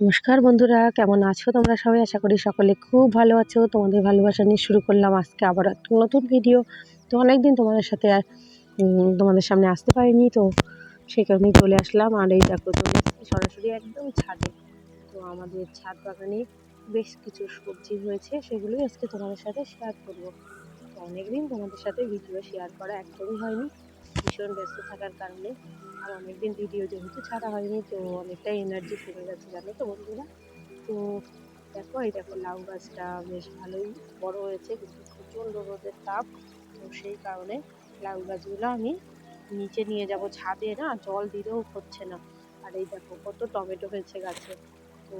নমস্কার বন্ধুরা কেমন আছো তোমরা সবাই? আশা করি সকলে খুব ভালো আছো। তোমাদের ভালোবাসা নিয়ে শুরু করলাম আজকে আবার একটা নতুন ভিডিও তো অনেকদিন তোমাদের সাথে আর, তোমাদের সামনে আসতে পারিনি তো সেই কারণেই চলে আসলাম। আর এই দেখো এসেছি সরাসরি একদম ছাদে। তো আমাদের ছাদ বাগানে বেশ কিছু সবজি হয়েছে সেগুলোই আজকে তোমাদের সাথে শেয়ার করব। তো অনেকদিন তোমাদের সাথে ভিডিও শেয়ার করা একদমই হয়নি। ভীষণ ব্যস্ত থাকার কারণে আর অনেকদিন ভিডিও যেহেতু ছাড়া হয়নি, তো অনেকটাই এনার্জি কমে গেছে, জানো তো বন্ধুরা? তো দেখো, এই দেখো, লাউ গাছটা বেশ ভালোই বড় হয়েছে, কিন্তু প্রচণ্ড রোদের তাপ। তো সেই কারণে লাউ গাছগুলো আমি নিচে নিয়ে যাব ছাদে, না? জল দিলেও হচ্ছে না। আর এই দেখো, কত টমেটো হয়েছে গাছে। তো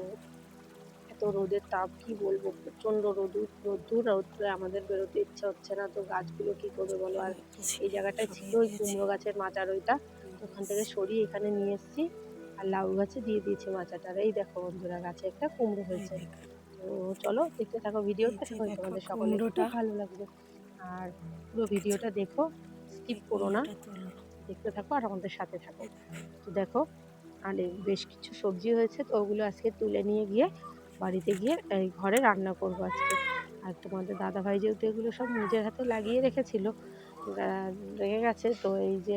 রোদের তাপ কি বলব? প্রচণ্ড রোদুর রোদ্দুর রৌদ্রে আমাদের বেরোতে ইচ্ছা হচ্ছে না। তো গাছগুলো কি করবে বলো? আর এই জায়গাটায় ছিল ওই কুমড়ো গাছের মাচার ওইটা ওখান থেকে সরিয়ে এখানে নিয়ে এসেছি। আর লাউ গাছে দিয়ে দিয়েছি মাচাটার এই দেখো বন্ধুরা গাছে একটা কুমড়ো হয়েছে। তো চলো দেখতে থাকো ভিডিওটা তোমাদের সকলে খুব কুমড়োটা। ভালো লাগবে। আর পুরো ভিডিওটা দেখো স্কিপ করো না। দেখতে থাকো আর আমাদের সাথে থাকো। তো দেখো আর বেশ কিছু সবজি হয়েছে তো ওগুলো আজকে তুলে নিয়ে গিয়ে বাড়িতে গিয়ে এই ঘরে রান্না করব আজকে। আর তোমাদের দাদা ভাই যেহেতু এগুলো সব নিজের হাতে লাগিয়ে রেখেছিল রেখে গেছে। তো এই যে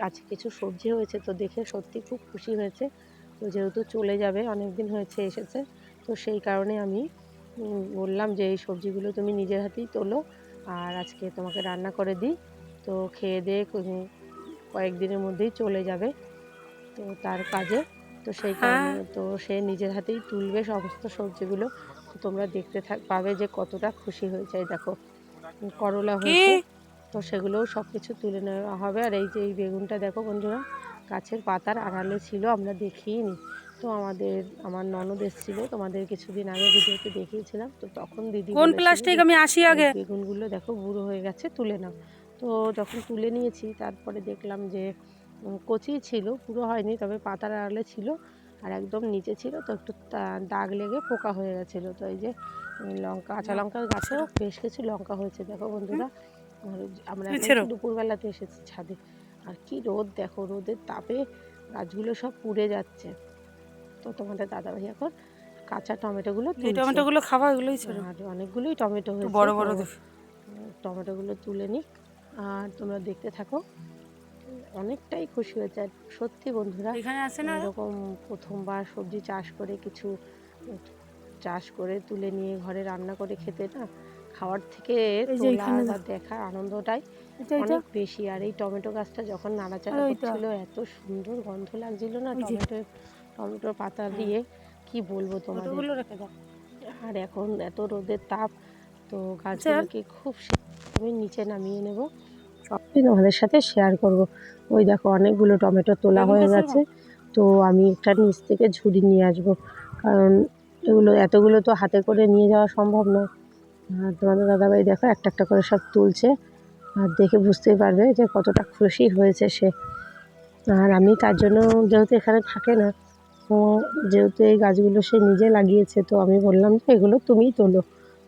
গাছে কিছু সবজি হয়েছে তো দেখে সত্যি খুব খুশি হয়েছে। তো যেহেতু চলে যাবে অনেক দিন হয়েছে এসেছে, তো সেই কারণে আমি বললাম যে এই সবজিগুলো তুমি নিজের হাতেই তোলো আর আজকে তোমাকে রান্না করে দিই। তো খেয়ে দিয়ে কয়েকদিনের মধ্যেই চলে যাবে। তো তার কাজে তো সেই কারণে তো সে নিজের হাতেই তুলবে সমস্ত সবজিগুলো। তো তোমরা দেখতে থাক পাবে যে কতটা খুশি হয়েছে এই দেখো। করলা হয়েছে তো সেগুলোও সব কিছু তুলে নেওয়া হবে। আর এই যে এই বেগুনটা দেখো বন্ধুরা গাছের পাতার আড়ালে ছিল আমরা দেখিইনি তো আমাদের আমার ননদ এসেছিল তোমাদের কিছুদিন আগে ভিডিওতে দেখিয়েছিলাম। তো তখন দিদি কোন প্লাস্টিক আমি আসি আগে। বেগুনগুলো দেখো বুড়ো হয়ে গেছে তুলে নাও। তো যখন তুলে নিয়েছি তারপরে দেখলাম যে কচি ছিল পুরো হয়নি তবে পাতার আড়ালে ছিল আর একদম নিচে ছিল তো একটু দাগ লেগে পোকা হয়ে গেছিল। তো এই যে লঙ্কা কাঁচা লঙ্কার গাছেও বেশ কিছু লঙ্কা হয়েছে দেখো বন্ধুরা। আমরা দুপুরবেলাতে এসেছি ছাদে। আর কি রোদ দেখো রোদের তাপে গাছগুলো সব পুড়ে যাচ্ছে। তো তোমাদের দাদাভাই এখন কাঁচা টমেটোগুলো টমেটোগুলো খাওয়া এগুলোই ছিল। আর অনেকগুলোই টমেটো হয়েছে বড় বড় টমেটোগুলো তুলে নিক। আর তোমরা দেখতে থাকো অনেকটাই খুশি হয়েছে। আর সত্যি বন্ধুরা এখানে আছে না এরকম প্রথমবার সবজি চাষ করে কিছু চাষ করে তুলে নিয়ে ঘরে রান্না করে খেতে না খাওয়ার থেকে তোলা দেখার আনন্দটাই অনেক বেশি। আর এই টমেটো গাছটা যখন নাড়াচাড়া করছিল এত সুন্দর গন্ধ লাগছিল না টমেটো টমেটোর পাতা দিয়ে। কি বলব তোমাদের? দাও। আর এখন এত রোদের তাপ তো আচ্ছা। গাছগুলোকে খুব আমি নিচে নামিয়ে নেব। সবটাই তোমাদের সাথে শেয়ার করব। ওই দেখো অনেকগুলো টমেটো তোলা হয়ে গেছে। তো আমি একটা নিচ থেকে ঝুড়ি নিয়ে আসব। কারণ এগুলো এতগুলো তো হাতে করে নিয়ে যাওয়া সম্ভব নয়। আর তোমাদের দাদাভাই দেখো একটা একটা করে সব তুলছে। আর দেখে বুঝতেই পারবে যে কতটা খুশি হয়েছে সে। আর আমি তার জন্য যেহেতু এখানে থাকে না তো যেহেতু এই গাছগুলো সে নিজে লাগিয়েছে তো আমি বললাম যে এগুলো তুমিই তোলো।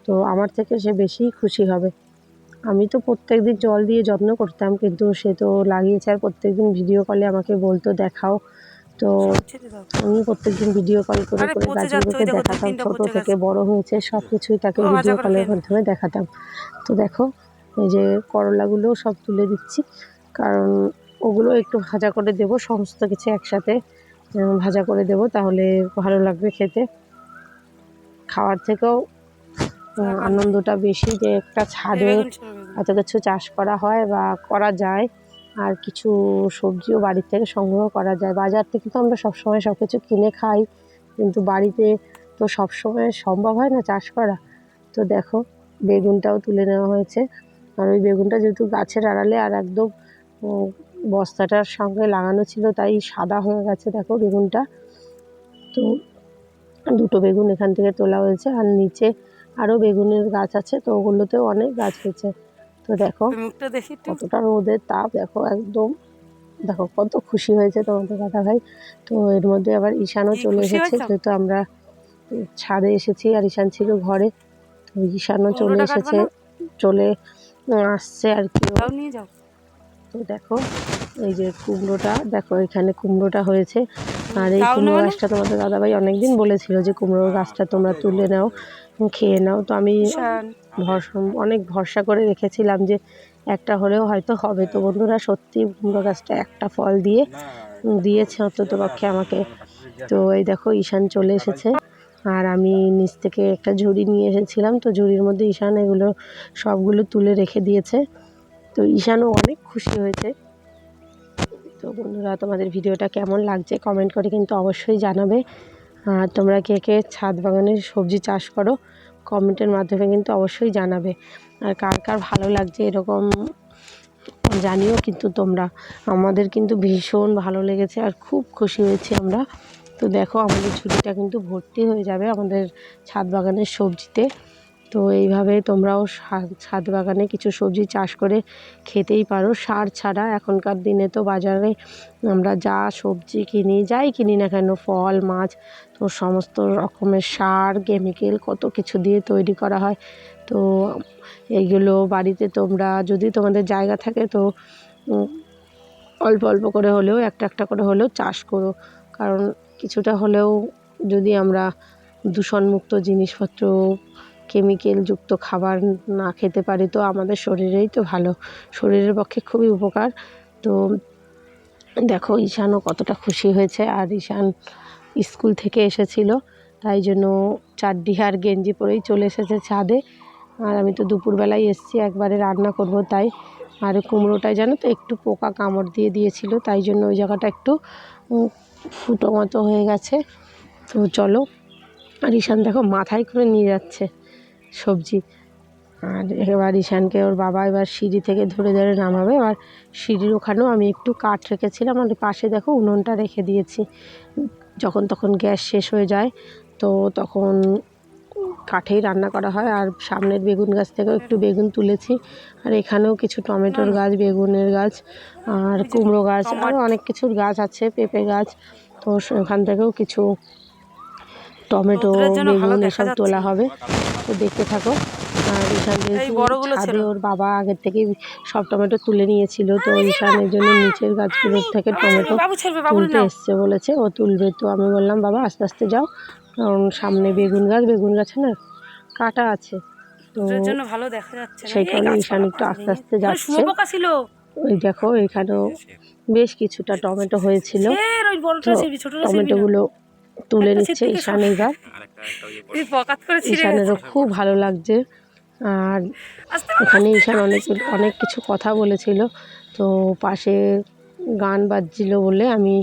তো আমার থেকে সে বেশি খুশি হবে। আমি তো প্রত্যেক দিন জল দিয়ে যত্ন করতাম কিন্তু সে তো লাগিয়েছে আর প্রত্যেক দিন ভিডিও কলে আমাকে বলতো দেখাও। তো আমি প্রত্যেকদিন ভিডিও কল করে করে গাছগুলোকে দেখাতাম ছোটো থেকে বড় হয়েছে সব কিছুই তাকে ভিডিও কলের মাধ্যমে দেখাতাম। তো দেখো এই যে করলাগুলোও সব তুলে দিচ্ছি কারণ ওগুলো একটু ভাজা করে দেবো সমস্ত কিছু একসাথে ভাজা করে দেবো তাহলে ভালো লাগবে খেতে। খাওয়ার থেকেও আনন্দটা বেশি যে একটা ছাদে এত কিছু চাষ করা হয় বা করা যায় আর কিছু সবজিও বাড়ির থেকে সংগ্রহ করা যায়। বাজার থেকে তো আমরা সবসময় সব কিছু কিনে খাই কিন্তু বাড়িতে তো সবসময় সম্ভব হয় না চাষ করা। তো দেখো বেগুনটাও তুলে নেওয়া হয়েছে। আর ওই বেগুনটা যেহেতু গাছের আড়ালে আর একদম বস্তাটার সঙ্গে লাগানো ছিল তাই সাদা হয়ে গেছে দেখো বেগুনটা। তো দুটো বেগুন এখান থেকে তোলা হয়েছে আর নিচে আরও বেগুনের গাছ আছে তো ওগুলোতেও অনেক গাছ হয়েছে। তো দেখো কতটা রোদের তাপ দেখো একদম। দেখো কত খুশি হয়েছে তোমাদের দাদা ভাই। তো এর মধ্যে আবার ঈশানও চলে এসেছে যেহেতু আমরা ছাদে এসেছি আর ঈশান ছিল ঘরে তো ঈশানও চলে এসেছে চলে আসছে আর কি তো দেখো এই যে কুমড়োটা দেখো এখানে কুমড়োটা হয়েছে। আর এই কুমড়ো? গাছটা তোমাদের দাদাভাই অনেকদিন বলেছিল যে কুমড়োর গাছটা তোমরা তুলে নাও। খেয়ে নাও। তো আমি ভরসা অনেক ভরসা করে রেখেছিলাম যে একটা হলেও হয়তো হবে। তো বন্ধুরা সত্যি কুমড়ো গাছটা একটা ফল দিয়ে দিয়েছে অন্তত পক্ষে আমাকে। তো এই দেখো ঈশান চলে এসেছে। আর আমি নিচ থেকে একটা ঝুড়ি নিয়ে এসেছিলাম। তো ঝুড়ির মধ্যে ঈশান এগুলো সবগুলো তুলে রেখে দিয়েছে। তো ঈশানও অনেক খুশি হয়েছে। তো বন্ধুরা তোমাদের ভিডিওটা কেমন লাগছে কমেন্ট করে কিন্তু অবশ্যই জানাবে। আর তোমরা কে কে ছাদ বাগানে সবজি চাষ করো কমেন্টের মাধ্যমে কিন্তু অবশ্যই জানাবে। আর কার কার ভালো লাগছে এরকম জানিও কিন্তু তোমরা। আমাদের কিন্তু ভীষণ ভালো লেগেছে আর খুব খুশি হয়েছি আমরা। তো দেখো আমাদের ছুটিটা কিন্তু ভর্তি হয়ে যাবে আমাদের ছাদ বাগানের সবজিতে। তো এইভাবে তোমরাও ছাদ বাগানে কিছু সবজি চাষ করে খেতেই পারো। সার ছাড়া এখনকার দিনে তো বাজারে আমরা যা সবজি কিনি, যাই কিনি না কেন, ফল, মাছ, তো সমস্ত রকমের সার, কেমিক্যাল কত কিছু দিয়ে তৈরি করা হয়। তো এইগুলো বাড়িতে তোমরা যদি তোমাদের জায়গা থাকে তো অল্প অল্প করে হলেও, একটা একটা করে হলেও চাষ করো। কারণ কিছুটা হলেও যদি আমরা দূষণমুক্ত জিনিসপত্র কেমিক্যালযুক্ত খাবার না খেতে পারি তো আমাদের শরীরেই তো ভালো। শরীরের পক্ষে খুবই উপকার। তো দেখো, ঈশানও কতটা খুশি হয়েছে। আর ঈশান স্কুল থেকে এসেছিল, তাই জন্য চারডি আর গেঞ্জি পরেই চলে এসেছে ছাদে। আর আমি তো দুপুরবেলায় এসেছি, একবারে রান্না করব তাই। আর কুমড়োটায় জানো তো, একটু পোকা কামড় দিয়ে দিয়েছিল, তাই জন্য ওই জায়গাটা একটু ফুটো মতো হয়ে গেছে। তো চলো, আর ঈশান দেখো মাথায় করে নিয়ে যাচ্ছে। সবজি। আর এবার ঈশানকে ওর বাবা এবার সিঁড়ি থেকে ধরে ধরে নামাবে। এবার সিঁড়ির ওখানেও আমি একটু কাঠ রেখেছিলাম। আর পাশে দেখো উনুনটা রেখে দিয়েছি। যখন তখন গ্যাস শেষ হয়ে যায় তো তখন কাঠেই রান্না করা হয়। আর সামনের বেগুন গাছ থেকেও একটু বেগুন তুলেছি। আর এখানেও কিছু টমেটোর গাছ বেগুনের গাছ আর কুমড়ো গাছ আরও অনেক কিছুর গাছ আছে পেঁপে গাছ। তো ওখান থেকেও কিছু টমেটো ভালো বেগুন এসব তোলা হবে। তো দেখতে থাকো। আর ঈশান যেহেতু ছাদে। ওর বাবা আগের থেকেই সব টমেটো তুলে নিয়েছিল। তো ঈশানের জন্য নিচের গাছগুলোর থেকে টমেটো তুলতে এসছে বলেছে। ও তুলবে। তো আমি বললাম বাবা আস্তে আস্তে যাও। কারণ সামনে বেগুন গাছ বেগুন গাছে না কাটা আছে। তো জন্য ভালো দেখা যাচ্ছে সেই কারণে ঈশান একটু আস্তে আস্তে যাচ্ছে। ওই দেখো এখানেও বেশ কিছুটা টমেটো হয়েছিল। টমেটোগুলো তুলে নিচ্ছে ছিপ থেকে ঈশান এইবার তুই পকাত করে। ছিঁড়ে ঈশানেরও খুব ভালো লাগছে। আর এখানে ঈশান অনেক অনেক কিছু কথা বলেছিল। তো পাশে গান বাজছিল বলে আমি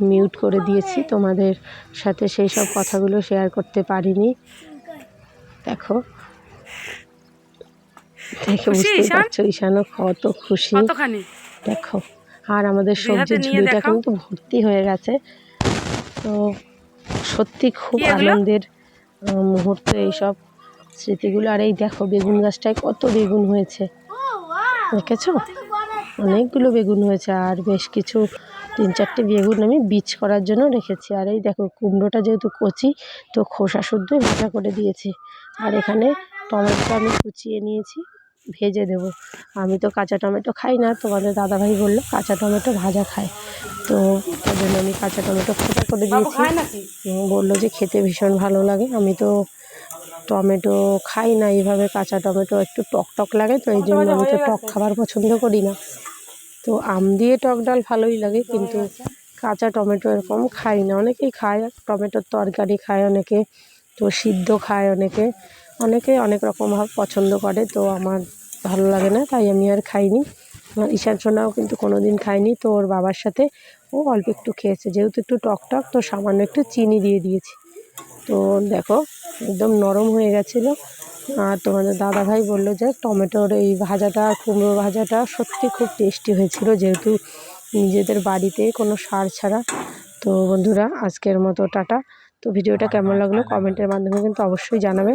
মিউট করে দিয়েছি। তোমাদের সাথে সেই সব কথাগুলো শেয়ার করতে পারিনি। দেখো। দেখে বুঝতে পারছ ঈশানও কত খুশি। দেখো। আর আমাদের সবজির ঝুড়িটা কিন্তু ভর্তি হয়ে গেছে। তো সত্যি খুব আনন্দের মুহূর্ত এইসব স্মৃতিগুলো। আর এই দেখো বেগুন গাছটায় কত বেগুন হয়েছে। দেখেছ? অনেকগুলো বেগুন হয়েছে আর বেশ কিছু তিন চারটে বেগুন আমি বীজ করার জন্য রেখেছি। আর এই দেখো কুমড়োটা যেহেতু কচি তো খোসা শুদ্ধই ভাজা করে দিয়েছি। আর এখানে টমেটোটা আমি কুচিয়ে নিয়েছি। ভেজে দেব। আমি তো কাঁচা টমেটো খাই না তোমাদের দাদাভাই বলল কাঁচা টমেটো ভাজা খায়। তো তার জন্য আমি কাঁচা টমেটো ভাজা করে দিয়েছি। বলল যে খেতে ভীষণ ভালো লাগে। আমি তো টমেটো খাই না এইভাবে কাঁচা টমেটো একটু টক টক লাগে তো এই জন্য আমি তো টক খাবার পছন্দ করি না। তো আম দিয়ে টক ডাল ভালোই লাগে কিন্তু কাঁচা টমেটো এরকম খাই না। অনেকেই খায় টমেটোর তরকারি খায় অনেকে তো সিদ্ধ খায় অনেকে। অনেকে অনেক রকমভাবে পছন্দ করে, তো আমার ভালো লাগে না, তাই আমি আর খাইনি। ঈশান সোনাও কিন্তু কোনো দিন খায়নি তো ওর বাবার সাথে ও অল্প একটু খেয়েছে। যেহেতু একটু টক টক, তো সামান্য একটু চিনি দিয়ে দিয়েছি। তো দেখো, একদম নরম হয়ে গেছিল। আর তোমাদের দাদাভাই বলল যে, টমেটোর এই ভাজাটা কুমড়ো ভাজাটা সত্যি খুব টেস্টি হয়েছিল, যেহেতু নিজেদের বাড়িতে কোনো সার ছাড়া। তো বন্ধুরা, আজকের মতো টাটা। তো ভিডিওটা কেমন লাগল কমেন্টের মাধ্যমে কিন্তু অবশ্যই জানাবে।